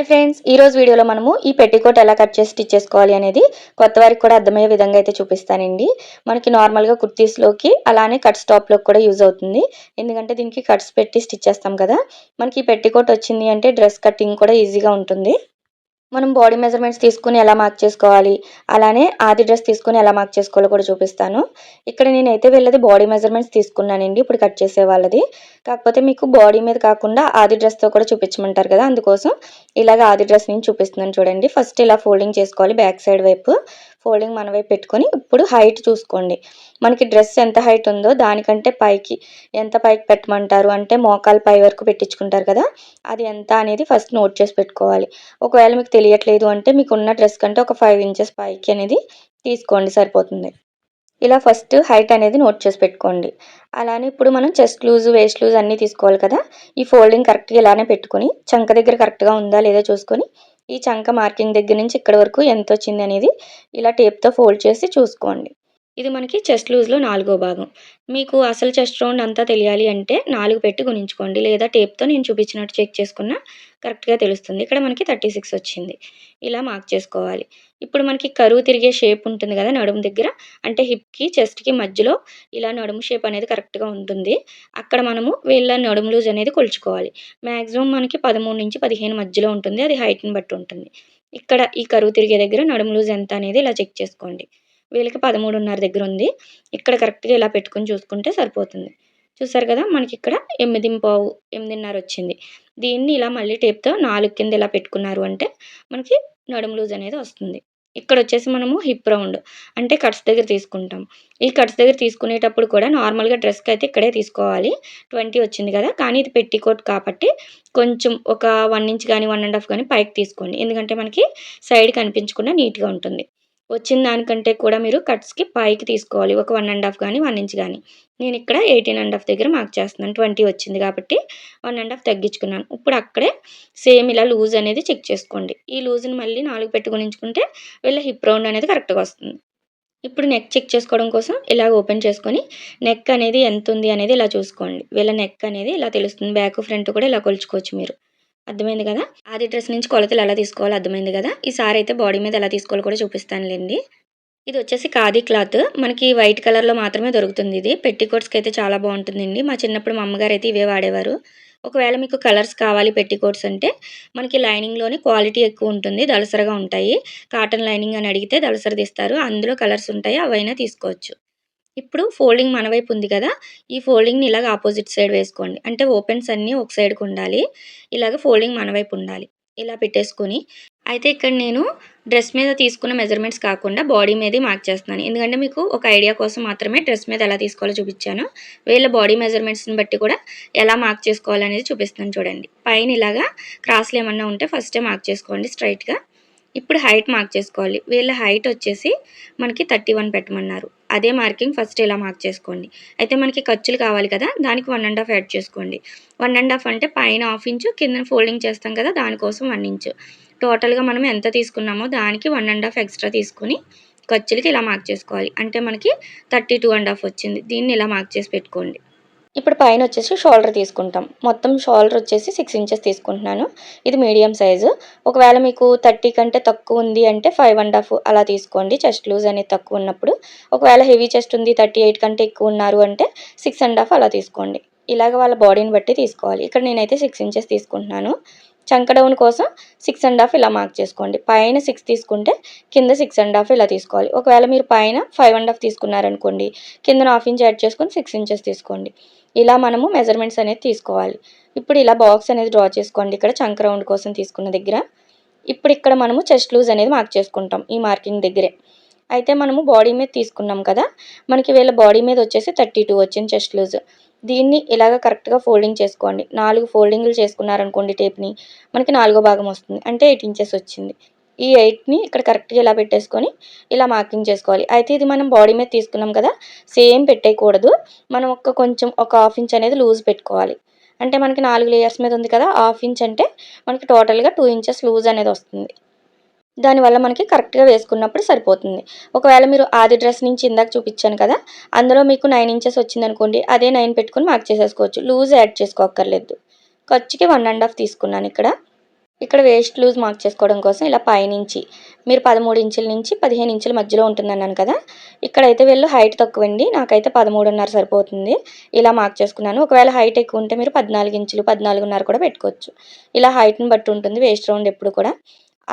Hi friends ఈ రోజు వీడియోలో మనము ఈ పెట్టికోట్ ఎలా కట్ చేసి స్టిచ్ చేసుకోవాలి అనేది కొత్త వారికి కూడా అర్థమయ్యే విధంగా అయితే చూపిస్తానండి. మనకి నార్మల్గా కుర్తీస్లోకి అలానే కట్ స్టాప్లోకి కూడా యూజ్ అవుతుంది. ఎందుకంటే దీనికి కట్స్ పెట్టి స్టిచ్ చేస్తాం కదా. మనకి ఈ పెట్టికోట్ వచ్చింది అంటే డ్రెస్ కటింగ్ కూడా ఈజీగా ఉంటుంది. మనం బాడీ మెజర్మెంట్స్ తీసుకుని ఎలా మార్క్ చేసుకోవాలి అలానే ఆది డ్రెస్ తీసుకుని ఎలా మార్క్ చేసుకోవాలో కూడా చూపిస్తాను. ఇక్కడ నేనైతే వెళ్ళేది బాడీ మెజర్మెంట్స్ తీసుకున్నానండి ఇప్పుడు కట్ చేసే వాళ్ళది. కాకపోతే మీకు బాడీ మీద కాకుండా ఆది డ్రెస్తో కూడా చూపించమంటారు కదా అందుకోసం ఇలాగ ఆది డ్రెస్ నేను చూపిస్తున్నాను చూడండి. ఫస్ట్ ఇలా ఫోల్డింగ్ చేసుకోవాలి బ్యాక్ సైడ్ వైపు. ఫోల్డింగ్ మన వైపు పెట్టుకొని ఇప్పుడు హైట్ చూసుకోండి. మనకి డ్రెస్ ఎంత హైట్ ఉందో దానికంటే పైకి ఎంత పైకి పెట్టమంటారు? అంటే మోకాలు పై వరకు పెట్టించుకుంటారు కదా? అది ఎంత అనేది ఫస్ట్ నోట్ చేసి పెట్టుకోవాలి. ఒకవేళ మీకు తెలియట్లేదు అంటే మీకు ఉన్న డ్రెస్ కంటే ఒక ఫైవ్ ఇంచెస్ పైకి అనేది తీసుకోండి సరిపోతుంది. ఇలా ఫస్ట్ హైట్ అనేది నోట్ చేసి పెట్టుకోండి. అలానే ఇప్పుడు మనం చెస్ట్ లూజ్ వేస్ట్ లూజ్ అన్నీ తీసుకోవాలి కదా? ఈ ఫోల్డింగ్ కరెక్ట్గా ఇలానే పెట్టుకొని చంక దగ్గర కరెక్ట్గా ఉందా లేదా చూసుకొని ఈ చంక మార్కింగ్ దగ్గర నుంచి ఇక్కడ వరకు ఎంత వచ్చింది అనేది ఇలా టేప్తో ఫోల్డ్ చేసి చూసుకోండి. ఇది మనకి చెస్ట్ లూజ్లో నాలుగో భాగం. మీకు అసలు చెస్ట్ రౌండ్ అంతా తెలియాలి అంటే నాలుగు పెట్టి గుణించుకోండి. లేదా టేప్తో నేను చూపించినట్టు చెక్ చేసుకున్న కరెక్ట్గా తెలుస్తుంది. ఇక్కడ మనకి థర్టీ సిక్స్ వచ్చింది. ఇలా మార్క్ చేసుకోవాలి. ఇప్పుడు మనకి కరువు తిరిగే షేప్ ఉంటుంది కదా నడుము దగ్గర. అంటే హిప్కి చెస్ట్కి మధ్యలో ఇలా నడుము షేప్ అనేది కరెక్ట్గా ఉంటుంది. అక్కడ మనము వీళ్ళ నడుము లూజ్ అనేది కొలుచుకోవాలి. మ్యాక్సిమం మనకి పదమూడు నుంచి పదిహేను మధ్యలో ఉంటుంది. అది హైట్ని బట్టి ఉంటుంది. ఇక్కడ ఈ కరువు తిరిగే దగ్గర నడుము లూజ్ ఎంత అనేది ఇలా చెక్ చేసుకోండి. వీళ్ళకి పదమూడున్నర దగ్గర ఉంది ఇక్కడ కరెక్ట్గా ఇలా పెట్టుకొని చూసుకుంటే సరిపోతుంది. చూసారు కదా మనకి ఇక్కడ ఎనిమిది పావు ఎనిమిదిన్నర వచ్చింది. దీన్ని ఇలా మళ్ళీ టేప్తో నాలుగు కింద ఇలా పెట్టుకున్నారు అంటే మనకి నడుము లూజ్ అనేది వస్తుంది. ఇక్కడ వచ్చేసి మనము హిప్ రౌండ్ అంటే కట్స్ దగ్గర తీసుకుంటాం. ఈ కట్స్ దగ్గర తీసుకునేటప్పుడు కూడా నార్మల్గా డ్రెస్కి అయితే ఇక్కడే తీసుకోవాలి. ట్వంటీ వచ్చింది కదా కానీ ఇది పెట్టికోట్ కాబట్టి కొంచెం ఒక వన్ ఇంచ్ కానీ వన్ అండ్ హాఫ్ కానీ పైకి తీసుకోండి. ఎందుకంటే మనకి సైడ్ కనిపించకుండా నీట్గా ఉంటుంది. వచ్చిన దానికంటే కూడా మీరు కట్స్కి పైకి తీసుకోవాలి. ఒక వన్ అండ్ హాఫ్ కానీ వన్ ఇంచ్ కానీ నేను ఇక్కడ ఎయిటీన్ అండ్ హాఫ్ దగ్గర మార్క్ చేస్తున్నాను. ట్వంటీ వచ్చింది కాబట్టి వన్ అండ్ హాఫ్ తగ్గించుకున్నాను. ఇప్పుడు అక్కడే సేమ్ ఇలా లూజ్ అనేది చెక్ చేసుకోండి. ఈ లూజ్ని మళ్ళీ నాలుగు పెట్టుకునించుకుంటే వీళ్ళ హిప్ రౌండ్ అనేది కరెక్ట్గా వస్తుంది. ఇప్పుడు నెక్ చెక్ చేసుకోవడం కోసం ఇలా ఓపెన్ చేసుకొని నెక్ అనేది ఎంత ఉంది అనేది ఇలా చూసుకోండి. వీళ్ళ నెక్ అనేది ఇలా తెలుస్తుంది. బ్యాక్ ఫ్రంట్ కూడా ఇలా కొలుచుకోవచ్చు మీరు. అర్థమైంది కదా? ఆది డ్రెస్ నుంచి కొలతలు ఎలా తీసుకోవాలో అర్థమైంది కదా? ఈ సారి అయితే బాడీ మీద ఎలా తీసుకోవాలో కూడా చూపిస్తానులేండి. ఇది వచ్చేసి ఖాదీ క్లాత్. మనకి వైట్ కలర్లో మాత్రమే దొరుకుతుంది ఇది. పెట్టికోట్స్కి అయితే చాలా బాగుంటుందండి. మా చిన్నప్పుడు మా అమ్మగారు అయితే ఇవే వాడేవారు. ఒకవేళ మీకు కలర్స్ కావాలి పెట్టికోట్స్ అంటే మనకి లైనింగ్లోనే క్వాలిటీ ఎక్కువ ఉంటుంది దళసరగా ఉంటాయి. కాటన్ లైనింగ్ అని అడిగితే దళసర తీస్తారు. అందులో కలర్స్ ఉంటాయి అవైనా తీసుకోవచ్చు. ఇప్పుడు ఫోల్డింగ్ మన వైపు ఉంది కదా ఈ ఫోల్డింగ్ని ఇలాగ ఆపోజిట్ సైడ్ వేసుకోండి. అంటే ఓపెన్స్ అన్నీ ఒక సైడ్కి ఉండాలి. ఇలాగ ఫోల్డింగ్ మన వైపు ఉండాలి. ఇలా పెట్టేసుకొని అయితే ఇక్కడ నేను డ్రెస్ మీద తీసుకున్న మెజర్మెంట్స్ కాకుండా బాడీ మీదే మార్క్ చేస్తున్నాను. ఎందుకంటే మీకు ఒక ఐడియా కోసం మాత్రమే డ్రెస్ మీద ఎలా తీసుకోవాలో చూపించాను. వీళ్ళ బాడీ మెజర్మెంట్స్ని బట్టి కూడా ఎలా మార్క్ చేసుకోవాలనేది చూపిస్తాను చూడండి. పైన ఇలాగా క్రాస్లు ఏమన్నా ఉంటే ఫస్టే మార్క్ చేసుకోండి స్ట్రైట్గా. ఇప్పుడు హైట్ మార్క్ చేసుకోవాలి. వీళ్ళ హైట్ వచ్చేసి మనకి థర్టీ వన్ పెట్టమన్నారు. అదే మార్కింగ్ ఫస్ట్ ఇలా మార్క్ చేసుకోండి. అయితే మనకి ఖర్చులు కావాలి కదా దానికి వన్ అండ్ హాఫ్ యాడ్ చేసుకోండి. వన్ అండ్ హాఫ్ అంటే పైన హాఫ్ ఇంచు కింద ఫోల్డింగ్ చేస్తాం కదా దానికోసం వన్ ఇంచు టోటల్గా మనం ఎంత తీసుకున్నామో దానికి వన్ అండ్ హాఫ్ ఎక్స్ట్రా తీసుకుని ఖర్చులకి ఇలా మార్క్ చేసుకోవాలి. అంటే మనకి థర్టీ టూ అండ్ హాఫ్ వచ్చింది. దీన్ని ఇలా మార్క్ చేసి పెట్టుకోండి. ఇప్పుడు పైన వచ్చేసి షోల్డర్ తీసుకుంటాం. మొత్తం షోల్డర్ వచ్చేసి సిక్స్ ఇంచెస్ తీసుకుంటున్నాను. ఇది మీడియం సైజు. ఒకవేళ మీకు థర్టీ కంటే తక్కువ ఉంది అంటే ఫైవ్ అండ్ హాఫ్ అలా తీసుకోండి. చెస్ట్ లూజ్ అనేది తక్కువ ఉన్నప్పుడు. ఒకవేళ హెవీ చెస్ట్ ఉంది థర్టీ ఎయిట్ కంటే ఎక్కువ ఉన్నారు అంటే సిక్స్ అండ్ హాఫ్ అలా తీసుకోండి. ఇలాగ వాళ్ళ బాడీని బట్టి తీసుకోవాలి. ఇక్కడ నేనైతే సిక్స్ ఇంచెస్ తీసుకుంటున్నాను. చంక డౌన్ కోసం సిక్స్ అండ్ హాఫ్ ఇలా మార్క్ చేసుకోండి. పైన సిక్స్ తీసుకుంటే కింద సిక్స్ అండ్ హాఫ్ ఇలా తీసుకోవాలి. ఒకవేళ మీరు పైన ఫైవ్ అండ్ హాఫ్ తీసుకున్నారనుకోండి కింద హాఫ్ ఇంచ్ యాడ్ చేసుకొని సిక్స్ ఇంచెస్ తీసుకోండి. ఇలా మనము మెజర్మెంట్స్ అనేది తీసుకోవాలి. ఇప్పుడు ఇలా బాక్స్ అనేది డ్రా చేసుకోండి. ఇక్కడ చంక రౌండ్ కోసం తీసుకున్న దగ్గర. ఇప్పుడు ఇక్కడ మనము చెస్ట్ లూజ్ అనేది మార్క్ చేసుకుంటాం ఈ మార్కింగ్ దగ్గరే. అయితే మనము బాడీ మీద తీసుకున్నాం కదా మనకి వీళ్ళ బాడీ మీద వచ్చేసి థర్టీ టూ వచ్చింది చెస్ట్ లూజ్ దీన్ని ఇలాగ కరెక్ట్గా ఫోల్డింగ్ చేసుకోండి. నాలుగు ఫోల్డింగ్లు చేసుకున్నారనుకోండి టేప్ని మనకి నాలుగో భాగం వస్తుంది. అంటే ఎయిట్ ఇంచెస్ వచ్చింది. ఈ ఎయిట్ని ఇక్కడ కరెక్ట్గా ఇలా పెట్టేసుకొని ఇలా మార్కింగ్ చేసుకోవాలి. అయితే ఇది మనం బాడీ మీద తీసుకున్నాం కదా సేమ్ పెట్టేయకూడదు. మనం ఒక కొంచెం ఒక హాఫ్ ఇంచ్ అనేది లూజ్ పెట్టుకోవాలి. అంటే మనకి నాలుగు లేయర్స్ మీద ఉంది కదా హాఫ్ ఇంచ్ అంటే మనకి టోటల్గా టూ ఇంచెస్ లూజ్ అనేది వస్తుంది. దానివల్ల మనకి కరెక్ట్గా వేసుకున్నప్పుడు సరిపోతుంది. ఒకవేళ మీరు ఆది డ్రెస్ నుంచి ఇందాక చూపించాను కదా అందులో మీకు నైన్ ఇంచెస్ వచ్చిందనుకోండి అదే నైన్ పెట్టుకుని మార్క్ చేసేసుకోవచ్చు. లూజ్ యాడ్ చేసుకోక్కర్లేదు. ఖర్చుకి వన్ అండ్ హాఫ్ తీసుకున్నాను ఇక్కడ. ఇక్కడ వేస్ట్ లూజ్ మార్క్ చేసుకోవడం కోసం ఇలా పైనుంచి మీరు పదమూడు ఇంచుల నుంచి పదిహేను ఇంచుల మధ్యలో ఉంటుందన్నాను కదా ఇక్కడైతే వీళ్ళు హైట్ తక్కువండి నాకైతే పదమూడున్నర సరిపోతుంది. ఇలా మార్క్ చేసుకున్నాను. ఒకవేళ హైట్ ఎక్కువ ఉంటే మీరు పద్నాలుగు ఇంచులు పద్నాలుగున్నర కూడా పెట్టుకోవచ్చు. ఇలా హైట్ని బట్టి ఉంటుంది వేస్ట్ రౌండ్ ఎప్పుడు కూడా.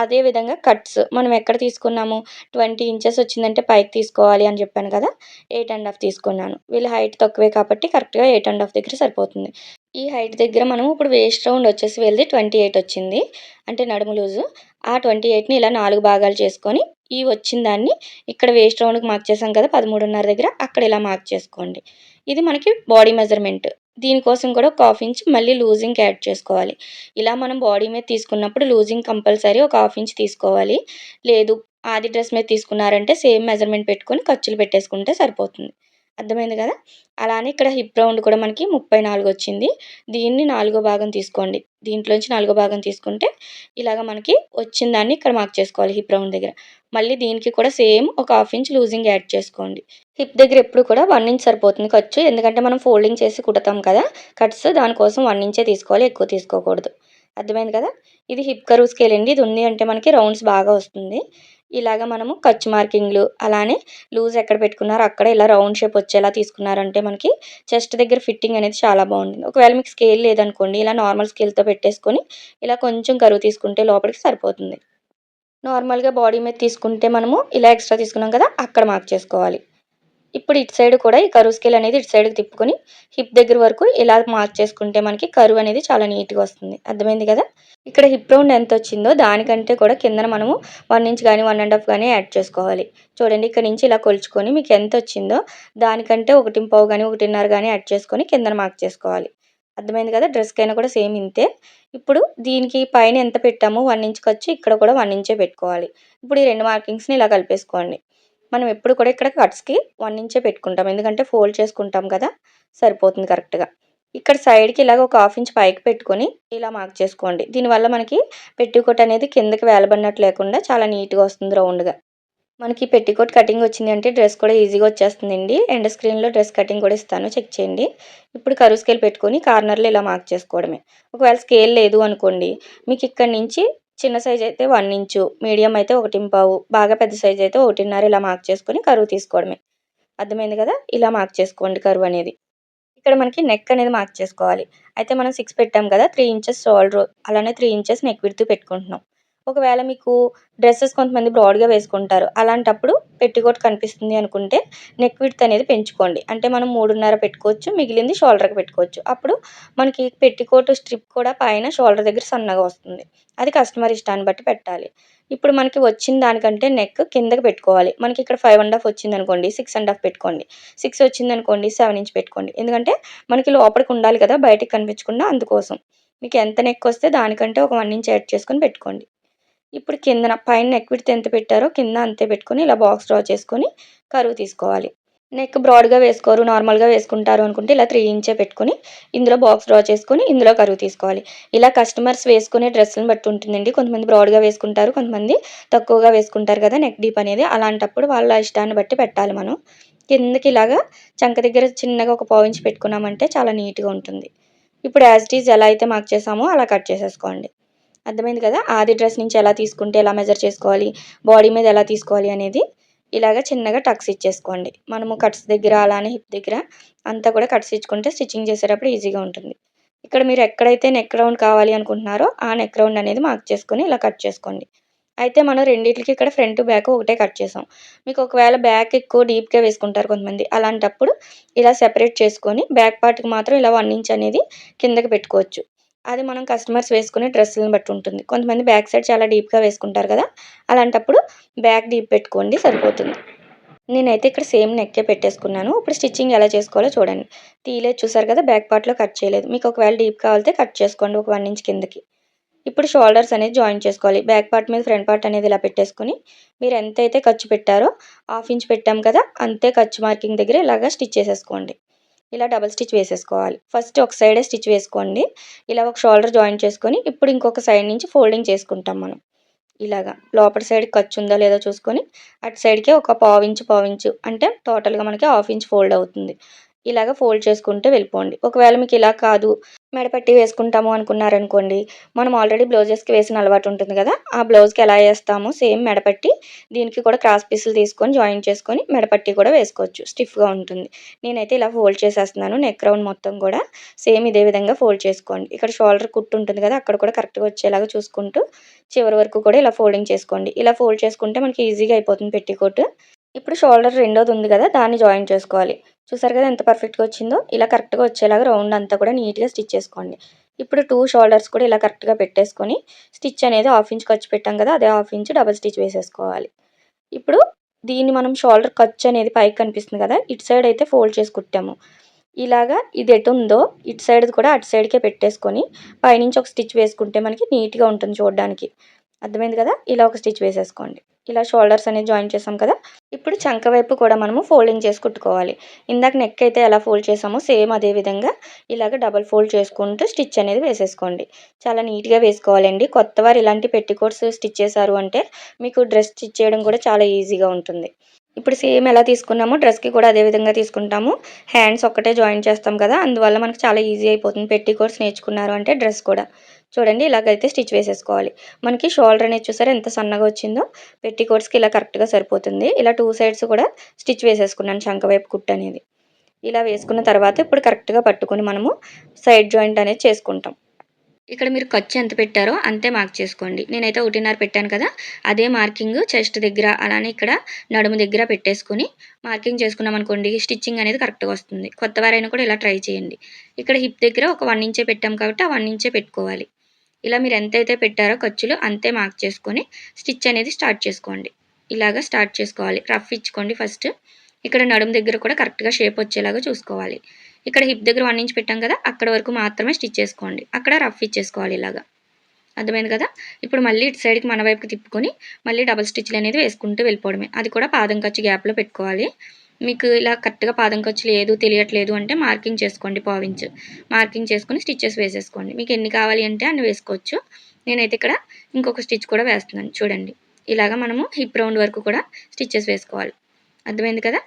అదే విధంగా కట్స్ మనం ఎక్కడ తీసుకున్నాము? ట్వంటీ ఇంచెస్ వచ్చిందంటే పైకి తీసుకోవాలి అని చెప్పాను కదా? ఎయిట్ అండ్ హాఫ్ తీసుకున్నాను. వీళ్ళ హైట్ తక్కువే కాబట్టి కరెక్ట్గా ఎయిట్ అండ్ హాఫ్ దగ్గర సరిపోతుంది. ఈ హైట్ దగ్గర మనం ఇప్పుడు వేస్ట్ రౌండ్ వచ్చేసి వెళ్ళి ట్వంటీ ఎయిట్ వచ్చింది. అంటే నడుము లూజు. ఆ ట్వంటీ ఎయిట్ని ఇలా నాలుగు భాగాలు చేసుకొని ఈ వచ్చిన దాన్ని ఇక్కడ వేస్ట్ రౌండ్కి మార్క్ చేసాం కదా? పదమూడున్నర దగ్గర అక్కడ ఇలా మార్క్ చేసుకోండి. ఇది మనకి బాడీ మెజర్మెంట్ దీనికోసం కూడా ఒక హాఫ్ ఇంచ్ మళ్ళీ లూజింగ్ యాడ్ చేసుకోవాలి. ఇలా మనం బాడీ మీద తీసుకున్నప్పుడు లూజింగ్ కంపల్సరీ ఒక హాఫ్ ఇంచ్ తీసుకోవాలి. లేదు ఆది డ్రెస్ మీద తీసుకున్నారంటే సేమ్ మెజర్మెంట్ పెట్టుకొని ఖర్చులు పెట్టేసుకుంటే సరిపోతుంది. అర్థమైంది కదా? అలానే ఇక్కడ హిప్ రౌండ్ కూడా మనకి ముప్పై నాలుగు వచ్చింది. దీన్ని నాలుగో భాగం తీసుకోండి. దీంట్లోంచి నాలుగో భాగం తీసుకుంటే ఇలాగ మనకి వచ్చిన దాన్ని ఇక్కడ మార్క్ చేసుకోవాలి హిప్ రౌండ్ దగ్గర. మళ్ళీ దీనికి కూడా సేమ్ ఒక హాఫ్ ఇంచ్ లూజింగ్ యాడ్ చేసుకోండి. హిప్ దగ్గర ఎప్పుడు కూడా వన్ ఇంచ్ సరిపోతుంది ఖర్చు. ఎందుకంటే మనం ఫోల్డింగ్ చేసి కుడతాం కదా కట్స్ దానికోసం వన్ ఇంచే తీసుకోవాలి ఎక్కువ తీసుకోకూడదు. అర్థమైంది కదా? ఇది హిప్ కరువు స్కేల్ అండి. ఇది ఉంది అంటే మనకి రౌండ్స్ బాగా వస్తుంది. ఇలాగ మనము ఖర్చు మార్కింగ్లు అలానే లూజ్ ఎక్కడ పెట్టుకున్నారో అక్కడ ఇలా రౌండ్ షేప్ వచ్చేలా తీసుకున్నారంటే మనకి చెస్ట్ దగ్గర ఫిట్టింగ్ అనేది చాలా బాగుంటుంది. ఒకవేళ మీకు స్కేల్ లేదనుకోండి ఇలా నార్మల్ స్కేల్తో పెట్టేసుకొని ఇలా కొంచెం కరువు తీసుకుంటే లోపలికి సరిపోతుంది. నార్మల్గా బాడీ మీద తీసుకుంటే మనము ఇలా ఎక్స్ట్రా తీసుకున్నాం కదా అక్కడ మార్క్ చేసుకోవాలి. ఇప్పుడు ఇటు సైడ్ కూడా ఈ కరువు స్కేల్ అనేది ఇటు సైడ్కి తిప్పుకొని హిప్ దగ్గర వరకు ఇలా మార్క్ చేసుకుంటే మనకి కరువు అనేది చాలా నీట్గా వస్తుంది. అర్థమైంది కదా? ఇక్కడ హిప్ రౌండ్ ఎంత వచ్చిందో దానికంటే కూడా కిందన మనము వన్ ఇంచ్ కానీ వన్ అండ్ హాఫ్ కానీ యాడ్ చేసుకోవాలి. చూడండి ఇక్కడ నుంచి ఇలా కొలుచుకొని మీకు ఎంత వచ్చిందో దానికంటే ఒకటి పావు కానీ ఒకటిన్నర కానీ యాడ్ చేసుకొని కిందన మార్క్ చేసుకోవాలి. అర్థమైంది కదా? డ్రెస్కైనా కూడా సేమ్ ఇంతే. ఇప్పుడు దీనికి పైన ఎంత పెట్టామో వన్ ఇంచ్కి వచ్చి ఇక్కడ కూడా వన్ ఇంచే పెట్టుకోవాలి. ఇప్పుడు ఈ రెండు మార్కింగ్స్ని ఇలా కలిపేసుకోండి. మనం ఎప్పుడు కూడా ఇక్కడ కట్స్కి వన్ ఇంచే పెట్టుకుంటాం. ఎందుకంటే ఫోల్డ్ చేసుకుంటాం కదా సరిపోతుంది కరెక్ట్గా. ఇక్కడ సైడ్కి ఇలాగ ఒక హాఫ్ ఇంచ్ పైకి పెట్టుకొని ఇలా మార్క్ చేసుకోండి. దీనివల్ల మనకి పెట్టికోట్ అనేది కిందకి వేలబడినట్టు లేకుండా చాలా నీట్గా వస్తుంది రౌండ్గా. మనకి పెట్టికోట్ కటింగ్ వచ్చింది అంటే డ్రెస్ కూడా ఈజీగా వచ్చేస్తుందండి. ఎండ్ స్క్రీన్లో డ్రెస్ కటింగ్ కూడా ఇస్తాను. చెక్ చేయండి. ఇప్పుడు కరువు స్కేల్ పెట్టుకొని కార్నర్లో ఇలా మార్క్ చేసుకోవడమే. ఒకవేళ స్కేల్ లేదు అనుకోండి మీకు ఇక్కడ నుంచి చిన్న సైజ్ అయితే వన్ ఇంచు మీడియం అయితే ఒకటి పావు బాగా పెద్ద సైజ్ అయితే ఒకటిన్నర ఇలా మార్క్ చేసుకొని కరువు తీసుకోవడమే. అర్థమైంది కదా? ఇలా మార్క్ చేసుకోండి కరువు అనేది. ఇక్కడ మనకి నెక్ అనేది మార్క్ చేసుకోవాలి. అయితే మనం సిక్స్ పెట్టాం కదా త్రీ ఇంచెస్ షోల్డర్ అలానే త్రీ ఇంచెస్ నెక్ విడుతూ పెట్టుకుంటున్నాం. ఒకవేళ మీకు డ్రెస్సెస్ కొంతమంది బ్రాడ్గా వేసుకుంటారు. అలాంటప్పుడు పెట్టికోట్ కనిపిస్తుంది అనుకుంటే నెక్ విడ్త్ అనేది పెంచుకోండి. అంటే మనం మూడున్నర పెట్టుకోవచ్చు మిగిలింది షోల్డర్కి పెట్టుకోవచ్చు. అప్పుడు మనకి పెట్టికోట్ స్ట్రిప్ కూడా పైన షోల్డర్ దగ్గర సన్నగా వస్తుంది. అది కస్టమర్ ఇష్టాన్ని బట్టి పెట్టాలి. ఇప్పుడు మనకి వచ్చిన దానికంటే నెక్ కిందకి పెట్టుకోవాలి. మనకి ఇక్కడ ఫైవ్ అండ్ హాఫ్ వచ్చింది అనుకోండి సిక్స్ అండ్ హాఫ్ పెట్టుకోండి. సిక్స్ వచ్చింది అనుకోండి సెవెన్ ఇంచ్ పెట్టుకోండి. ఎందుకంటే మనకి లోపలికి ఉండాలి కదా బయటికి కనిపించకుండా అందుకోసం. మీకు ఎంత నెక్ వస్తే దానికంటే ఒక వన్ ఇంచ్ యాడ్ చేసుకొని పెట్టుకోండి. ఇప్పుడు కిందన పైన నెక్ విడితే ఎంత పెట్టారో కింద అంతే పెట్టుకొని ఇలా బాక్స్ డ్రా చేసుకొని కరువు తీసుకోవాలి. నెక్ బ్రాడ్గా వేసుకోరు నార్మల్గా వేసుకుంటారు అనుకుంటే ఇలా త్రీ ఇంచే పెట్టుకుని ఇందులో బాక్స్ డ్రా చేసుకొని ఇందులో కరువు తీసుకోవాలి. ఇలా కస్టమర్స్ వేసుకునే డ్రెస్సులను బట్టి ఉంటుందండి. కొంతమంది బ్రాడ్గా వేసుకుంటారు కొంతమంది తక్కువగా వేసుకుంటారు కదా నెక్ డీప్ అనేది. అలాంటప్పుడు వాళ్ళ ఇష్టాన్ని బట్టి పెట్టాలి మనం. కిందకి ఇలాగా చంక దగ్గర చిన్నగా ఒక పావు ఇంచ్ పెట్టుకున్నామంటే చాలా నీట్గా ఉంటుంది. ఇప్పుడు యాజ్ ఈజ్ ఎలా అయితే మార్క్ చేసామో అలా కట్ చేసేసుకోండి. అర్థమైంది కదా? ఆది డ్రెస్ నుంచి ఎలా తీసుకుంటే ఎలా మెజర్ చేసుకోవాలి? బాడీ మీద ఎలా తీసుకోవాలి అనేది ఇలాగ చిన్నగా టక్స్ ఇచ్చేసుకోండి. మనము కట్స్ దగ్గర అలానే హిప్ దగ్గర అంతా కూడా కట్స్ ఇచ్చుకుంటే స్టిచ్చింగ్ చేసేటప్పుడు ఈజీగా ఉంటుంది. ఇక్కడ మీరు ఎక్కడైతే నెక్ రౌండ్ కావాలి అనుకుంటున్నారో ఆ నెక్ రౌండ్ అనేది మార్క్ చేసుకొని ఇలా కట్ చేసుకోండి. అయితే మనం రెండింటికి ఇక్కడ ఫ్రంట్ బ్యాక్ ఒకటే కట్ చేసాం. మీకు ఒకవేళ బ్యాక్ ఎక్కువ డీప్గా వేసుకుంటారు కొంతమంది. అలాంటప్పుడు ఇలా సెపరేట్ చేసుకొని బ్యాక్ పార్ట్కి మాత్రం ఇలా వన్ ఇంచ్ అనేది కిందకి పెట్టుకోవచ్చు. అది మనం కస్టమర్స్ వేసుకునే డ్రెస్సులను బట్టి ఉంటుంది. కొంతమంది బ్యాక్ సైడ్ చాలా డీప్గా వేసుకుంటారు కదా అలాంటప్పుడు బ్యాక్ డీప్ పెట్టుకోండి సరిపోతుంది. నేనైతే ఇక్కడ సేమ్ నెక్కే పెట్టేసుకున్నాను. ఇప్పుడు స్టిచ్చింగ్ ఎలా చేసుకోవాలో చూడండి. తీలేదు చూసారు కదా బ్యాక్ పార్ట్లో కట్ చేయలేదు. మీకు ఒకవేళ డీప్ కావాలితే కట్ చేసుకోండి ఒక వన్ ఇంచ్ కిందకి. ఇప్పుడు షోల్డర్స్ అనేది జాయిన్ చేసుకోవాలి. బ్యాక్ పార్ట్ మీద ఫ్రంట్ పార్ట్ అనేది ఇలా పెట్టేసుకొని మీరు ఎంతైతే ఖర్చు పెట్టారో హాఫ్ ఇంచ్ పెట్టాం కదా అంతే ఖర్చు మార్కింగ్ దగ్గర ఇలాగా స్టిచ్ చేసేసుకోండి. ఇలా డబల్ స్టిచ్ వేసేసుకోవాలి. ఫస్ట్ ఒక సైడే స్టిచ్ వేసుకోండి. ఇలా ఒక షోల్డర్ జాయిన్ చేసుకొని ఇప్పుడు ఇంకొక సైడ్ నుంచి ఫోల్డింగ్ చేసుకుంటాం మనం. ఇలాగా. లోపల సైడ్ ఖర్చు ఉందో లేదో చూసుకొని అటు సైడ్కి ఒక పావించు పావించు అంటే టోటల్గా మనకి హాఫ్ ఇంచ్ ఫోల్డ్ అవుతుంది. ఇలాగ ఫోల్డ్ చేసుకుంటూ వెళ్ళిపోండి. ఒకవేళ మీకు ఇలా కాదు మెడపట్టి వేసుకుంటాము అనుకున్నారనుకోండి మనం ఆల్రెడీ బ్లౌజెస్కి వేసిన అలవాటు ఉంటుంది కదా ఆ బ్లౌజ్కి ఎలా వేస్తామో సేమ్ మెడపట్టి దీనికి కూడా క్రాస్ పీసులు తీసుకొని జాయిన్ చేసుకొని మెడపట్టి కూడా వేసుకోవచ్చు స్టిఫ్గా ఉంటుంది. నేనైతే ఇలా ఫోల్డ్ చేసేస్తున్నాను నెక్ రౌండ్ మొత్తం కూడా సేమ్ ఇదే విధంగా ఫోల్డ్ చేసుకోండి. ఇక్కడ షోల్డర్ కుట్టు ఉంటుంది కదా అక్కడ కూడా కరెక్ట్గా వచ్చేలాగా చూసుకుంటూ చివరి వరకు కూడా ఇలా ఫోల్డింగ్ చేసుకోండి. ఇలా ఫోల్డ్ చేసుకుంటే మనకి ఈజీగా అయిపోతుంది పెట్టికోట్ ఇప్పుడు షోల్డర్ రెండోది ఉంది కదా దాన్ని జాయిన్ చేసుకోవాలి. చూసారు కదా ఎంత పర్ఫెక్ట్గా వచ్చిందో? ఇలా కరెక్ట్గా వచ్చేలాగా రౌండ్ అంతా కూడా నీట్గా స్టిచ్ చేసుకోండి. ఇప్పుడు టూ షోల్డర్స్ కూడా ఇలా కరెక్ట్గా పెట్టేసుకొని స్టిచ్ అనేది హాఫ్ ఇంచ్ ఖర్చు పెట్టాం కదా అదే హాఫ్ ఇంచ్ డబల్ స్టిచ్ వేసేసుకోవాలి. ఇప్పుడు దీన్ని మనం షోల్డర్ ఖర్చు అనేది పైకి కనిపిస్తుంది కదా ఇటు సైడ్ అయితే ఫోల్డ్ చేసి కుట్టాము. ఇలాగా ఇది ఎటు ఉందో ఇటు సైడ్ కూడా అటు సైడ్కే పెట్టేసుకొని పైనుంచి ఒక స్టిచ్ వేసుకుంటే మనకి నీట్గా ఉంటుంది చూడడానికి. అర్థమైంది కదా? ఇలా ఒక స్టిచ్ వేసేసుకోండి. ఇలా షోల్డర్స్ అనేది జాయిన్ చేసాం కదా ఇప్పుడు చంక వైపు కూడా మనము ఫోల్డింగ్ చేసి కుట్టుకోవాలి. ఇందాక నెక్ అయితే ఎలా ఫోల్డ్ చేసామో సేమ్ అదే విధంగా ఇలాగ డబల్ ఫోల్డ్ చేసుకుంటూ స్టిచ్ అనేది వేసేసుకోండి. చాలా నీట్గా వేసుకోవాలండి. కొత్త వారు ఇలాంటి పెట్టికోట్స్ స్టిచ్ చేశారు అంటే మీకు డ్రెస్ స్టిచ్ చేయడం కూడా చాలా ఈజీగా ఉంటుంది. ఇప్పుడు సేమ్ ఎలా తీసుకున్నామో డ్రెస్కి కూడా అదే విధంగా తీసుకుంటాము. హ్యాండ్స్ ఒక్కటే జాయిన్ చేస్తాం కదా అందువల్ల మనకు చాలా ఈజీ అయిపోతుంది. పెట్టి కోర్స్ నేర్చుకున్నారు అంటే డ్రెస్ కూడా. చూడండి ఇలాగైతే స్టిచ్ వేసేసుకోవాలి. మనకి షోల్డర్ అనేది చూసారా ఎంత సన్నగా వచ్చిందో? పెట్టికోట్స్కి ఇలా కరెక్ట్గా సరిపోతుంది. ఇలా టూ సైడ్స్ కూడా స్టిచ్ వేసేసుకున్నాను శంఖ వైపు కుట్టు అనేది. ఇలా వేసుకున్న తర్వాత ఇప్పుడు కరెక్ట్గా పట్టుకొని మనము సైడ్ జాయింట్ అనేది చేసుకుంటాం. ఇక్కడ మీరు ఖర్చు ఎంత పెట్టారో అంతే మార్క్ చేసుకోండి. నేనైతే ఒకటిన్నర పెట్టాను కదా అదే మార్కింగ్ చెస్ట్ దగ్గర అలానే ఇక్కడ నడుము దగ్గర పెట్టేసుకొని మార్కింగ్ చేసుకున్నాం అనుకోండి స్టిచ్చింగ్ అనేది కరెక్ట్గా వస్తుంది. కొత్త వారైనా కూడా ఇలా ట్రై చేయండి. ఇక్కడ హిప్ దగ్గర ఒక వన్ ఇంచే పెట్టాం కాబట్టి ఆ వన్ ఇంచే పెట్టుకోవాలి. ఇలా మీరు ఎంతైతే పెట్టారో ఖర్చులు అంతే మార్క్ చేసుకొని స్టిచ్ అనేది స్టార్ట్ చేసుకోండి. ఇలాగా స్టార్ట్ చేసుకోవాలి. రఫ్ ఇచ్చుకోండి ఫస్ట్ ఇక్కడ నడుము దగ్గర కూడా కరెక్ట్గా షేప్ వచ్చేలాగా చూసుకోవాలి. ఇక్కడ హిప్ దగ్గర వన్ ఇంచ్ పెట్టాం కదా అక్కడ వరకు మాత్రమే స్టిచ్ చేసుకోండి. అక్కడ రఫ్ ఇచ్చేసుకోవాలి ఇలాగా. అర్థమైంది కదా? ఇప్పుడు మళ్ళీ ఇటు సైడ్కి మన వైపుకి తిప్పుకొని మళ్ళీ డబల్ స్టిచ్లు అనేది వేసుకుంటూ వెళ్ళిపోవడమే. అది కూడా పాదం ఖర్చు గ్యాప్లో పెట్టుకోవాలి. మీకు ఇలా కరెక్ట్గా పాదం ఖర్చు లేదు తెలియట్లేదు అంటే మార్కింగ్ చేసుకోండి పావించ్. మార్కింగ్ చేసుకొని స్టిచ్చెస్ వేసేసుకోండి. మీకు ఎన్ని కావాలి అంటే అన్ని వేసుకోవచ్చు. నేనైతే ఇక్కడ ఇంకొక స్టిచ్ కూడా వేస్తున్నాను. చూడండి. ఇలాగా మనము హిప్ రౌండ్ వరకు కూడా స్టిచ్చెస్ వేసుకోవాలి. అర్థమైంది కదా?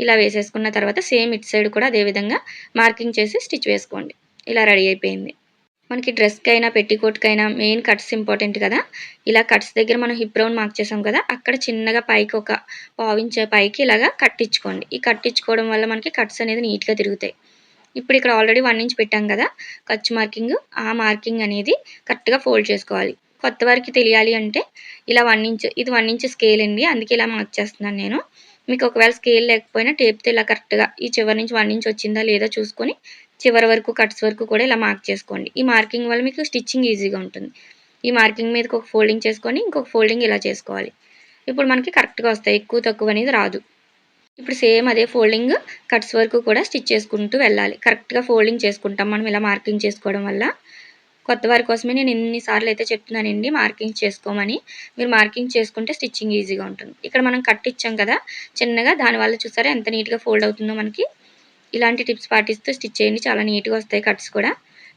ఇలా వేసేసుకున్న తర్వాత సేమ్ ఇటు సైడ్ కూడా అదేవిధంగా మార్కింగ్ చేసి స్టిచ్ వేసుకోండి. ఇలా రెడీ అయిపోయింది. మనకి డ్రెస్కి అయినా పెట్టికోట్కైనా మెయిన్ కట్స్ ఇంపార్టెంట్ కదా. ఇలా కట్స్ దగ్గర మనం హిప్ రౌండ్ మార్క్ చేసాం కదా అక్కడ చిన్నగా పైకి ఒక పావించే పైకి ఇలాగా కట్టించుకోండి. ఈ కట్టించుకోవడం వల్ల మనకి కట్స్ అనేది నీట్గా తిరుగుతాయి. ఇప్పుడు ఇక్కడ ఆల్రెడీ వన్ ఇంచ్ పెట్టాం కదా ఖర్చు మార్కింగ్ ఆ మార్కింగ్ అనేది కరెక్ట్గా ఫోల్డ్ చేసుకోవాలి. కొత్త వారికి తెలియాలి అంటే ఇలా వన్ ఇంచ్ ఇది వన్ ఇంచ్ స్కేల్ అండి అందుకే ఇలా మార్క్ చేస్తున్నాను నేను. మీకు ఒకవేళ స్కేల్ లేకపోయినా టేప్తో ఇలా కరెక్ట్గా ఈ చివరి నుంచి వన్ ఇంచ్ వచ్చిందా లేదా చూసుకొని చివరి వరకు కట్స్ వరకు కూడా ఇలా మార్క్ చేసుకోండి. ఈ మార్కింగ్ వల్ల మీకు స్టిచ్చింగ్ ఈజీగా ఉంటుంది. ఈ మార్కింగ్ మీదకి ఒక ఫోల్డింగ్ చేసుకొని ఇంకొక ఫోల్డింగ్ ఇలా చేసుకోవాలి. ఇప్పుడు మనకి కరెక్ట్గా వస్తాయి. ఎక్కువ తక్కువ అనేది రాదు. ఇప్పుడు సేమ్ అదే ఫోల్డింగ్ కట్స్ వరకు కూడా స్టిచ్ చేసుకుంటూ వెళ్ళాలి. కరెక్ట్గా ఫోల్డింగ్ చేసుకుంటాం. మనం ఇలా మార్కింగ్ చేసుకోవడం వల్ల కొత్త వారి కోసమే నేను ఎన్నిసార్లు అయితే చెప్తున్నానండి. మార్కింగ్ చేసుకోమని. మీరు మార్కింగ్ చేసుకుంటే స్టిచ్చింగ్ ఈజీగా ఉంటుంది. ఇక్కడ మనం కట్ ఇచ్చాం కదా. చిన్నగా దానివల్ల చూసారా ఎంత నీట్గా ఫోల్డ్ అవుతుందో మనకి. ఇలాంటి టిప్స్ పాటిస్తూ స్టిచ్ చేయండి. చాలా నీట్గా వస్తాయి కట్స్ కూడా.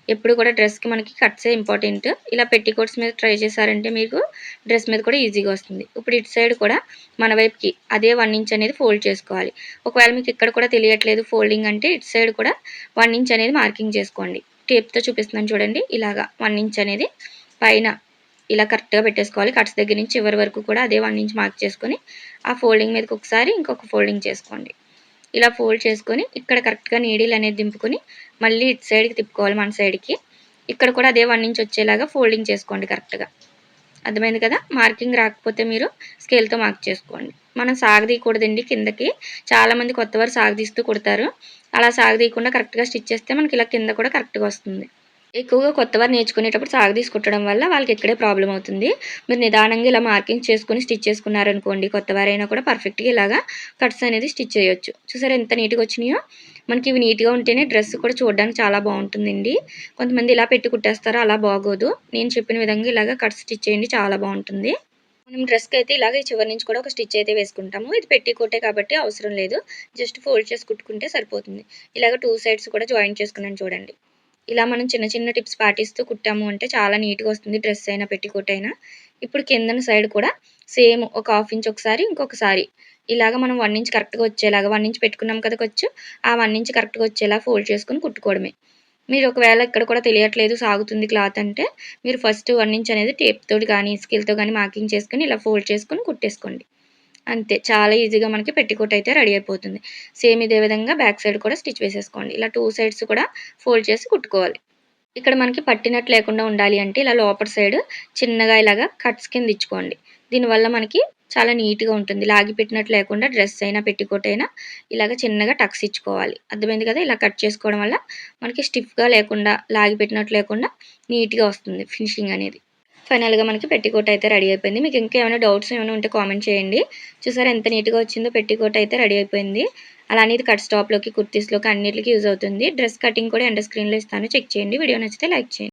ఎప్పుడు కూడా డ్రెస్కి మనకి కట్సే ఇంపార్టెంట్. ఇలా పెట్టికోట్స్ మీద ట్రై చేశారంటే మీకు డ్రెస్ మీద కూడా ఈజీగా వస్తుంది. ఇప్పుడు ఇటు సైడ్ కూడా మన వైపుకి అదే వన్ ఇంచ్ అనేది ఫోల్డ్ చేసుకోవాలి. ఒకవేళ మీకు ఇక్కడ కూడా తెలియట్లేదు ఫోల్డింగ్ అంటే ఇటు సైడ్ కూడా వన్ ఇంచ్ అనేది మార్కింగ్ చేసుకోండి. టేప్తో చూపిస్తున్నాను చూడండి. ఇలాగా వన్ ఇంచ్ అనేది పైన ఇలా కరెక్ట్గా పెట్టేసుకోవాలి. కట్స్ దగ్గర నుంచి చివరి వరకు కూడా అదే వన్ ఇంచ్ మార్క్ చేసుకొని ఆ ఫోల్డింగ్ మీదకి ఒకసారి ఇంకొక ఫోల్డింగ్ చేసుకోండి. ఇలా ఫోల్డ్ చేసుకొని ఇక్కడ కరెక్ట్గా నీడిల్ అనేది దింపుకొని మళ్ళీ ఇటు సైడ్కి తిప్పుకోవాలి మన సైడ్కి ఇక్కడ కూడా అదే వన్ ఇంచ్ వచ్చేలాగా ఫోల్డింగ్ చేసుకోండి కరెక్ట్గా అర్థమైంది కదా? మార్కింగ్ రాకపోతే మీరు స్కేల్తో మార్క్ చేసుకోండి. మనం సాగదీయకూడదండి కిందకి. చాలామంది కొత్తవారు సాగదీస్తూ కుడతారు. అలా సాగదీయకుండా కరెక్ట్గా స్టిచ్ చేస్తే మనకి ఇలా కింద కూడా కరెక్ట్గా వస్తుంది. ఎక్కువగా కొత్తవారు నేర్చుకునేటప్పుడు సాగదీసి కుట్టడం వల్ల వాళ్ళకి ఇక్కడే ప్రాబ్లం అవుతుంది. మీరు నిదానంగా ఇలా మార్కింగ్ చేసుకుని స్టిచ్ చేసుకున్నారనుకోండి కొత్తవారైనా కూడా పర్ఫెక్ట్గా ఇలాగా కట్స్ అనేది స్టిచ్ చేయొచ్చు. చూసారా ఎంత నీట్గా వచ్చినాయో? మనకి ఇవి నీట్గా ఉంటేనే డ్రెస్ కూడా చూడడానికి చాలా బాగుంటుందండి. కొంతమంది ఇలా పెట్టి కుట్టేస్తారో అలా బాగోదు. నేను చెప్పిన విధంగా ఇలాగా కట్ స్టిచ్ చేయండి చాలా బాగుంటుంది. మనం డ్రెస్కి అయితే ఇలాగే చివరి నుంచి కూడా ఒక స్టిచ్ అయితే వేసుకుంటాము. ఇది పెట్టి కొట్టే కాబట్టి అవసరం లేదు. జస్ట్ ఫోల్డ్ చేసి కుట్టుకుంటే సరిపోతుంది. ఇలాగ టూ సైడ్స్ కూడా జాయిన్ చేసుకున్నాను చూడండి. ఇలా మనం చిన్న చిన్న టిప్స్ పాటిస్తూ కుట్టాము అంటే చాలా నీట్గా వస్తుంది డ్రెస్ అయినా పెట్టికోట్ అయినా. ఇప్పుడు కిందన సైడ్ కూడా సేమ్ ఒక హాఫ్ ఇంచ్ ఒకసారి ఇంకొకసారి. ఇలాగ మనం వన్ ఇంచ్ కరెక్ట్గా వచ్చేలాగా వన్ ఇంచ్ పెట్టుకున్నాం కదా ఖర్చు ఆ వన్ ఇంచ్ కరెక్ట్గా వచ్చేలా ఫోల్డ్ చేసుకుని కుట్టుకోవడమే. మీరు ఒకవేళ ఇక్కడ కూడా తెలియట్లేదు సాగుతుంది క్లాత్ అంటే మీరు ఫస్ట్ వన్ ఇంచ్ అనేది టేప్ తోటి కానీ స్కిల్తో కానీ మార్కింగ్ చేసుకొని ఇలా ఫోల్డ్ చేసుకొని కుట్టేసుకోండి. అంతే చాలా ఈజీగా మనకి పెట్టికోట్ అయితే రెడీ అయిపోతుంది. సేమ్ ఇదే విధంగా బ్యాక్ సైడ్ కూడా స్టిచ్ వేసేసుకోండి. ఇలా టూ సైడ్స్ కూడా ఫోల్డ్ చేసి కుట్టుకోవాలి. ఇక్కడ మనకి పట్టినట్టు లేకుండా ఉండాలి అంటే ఇలా లోపల సైడ్ చిన్నగా ఇలాగా కట్స్ కింద ఇచ్చుకోండి. దీనివల్ల మనకి చాలా నీట్గా ఉంటుంది. లాగి పెట్టినట్టు లేకుండా డ్రెస్ అయినా పెట్టికోట్ అయినా ఇలాగ చిన్నగా టక్స్ ఇచ్చుకోవాలి. అర్థమైంది కదా? ఇలా కట్ చేసుకోవడం వల్ల మనకి స్టిఫ్గా లేకుండా లాగి పెట్టినట్టు లేకుండా నీట్గా వస్తుంది ఫినిషింగ్ అనేది. ఫైనల్గా మనకి పెట్టికోట్ అయితే రెడీ అయిపోయింది. మీకు ఇంకా ఏమైనా డౌట్స్ ఏమైనా ఉంటే కామెంట్ చేయండి. చూసారా ఎంత నీట్గా వచ్చిందో పెట్టికోట్ అయితే రెడీ అయిపోయింది. అలానే ఇది కట్ స్టాప్లోకి కుర్తీస్లోకి అన్నిటికీ యూజ్ అవుతుంది. డ్రెస్ కటింగ్ కూడా ఎండ స్క్రీన్లో ఇస్తాను. చెక్ చేయండి. వీడియో నచ్చితే లైక్ చేయండి.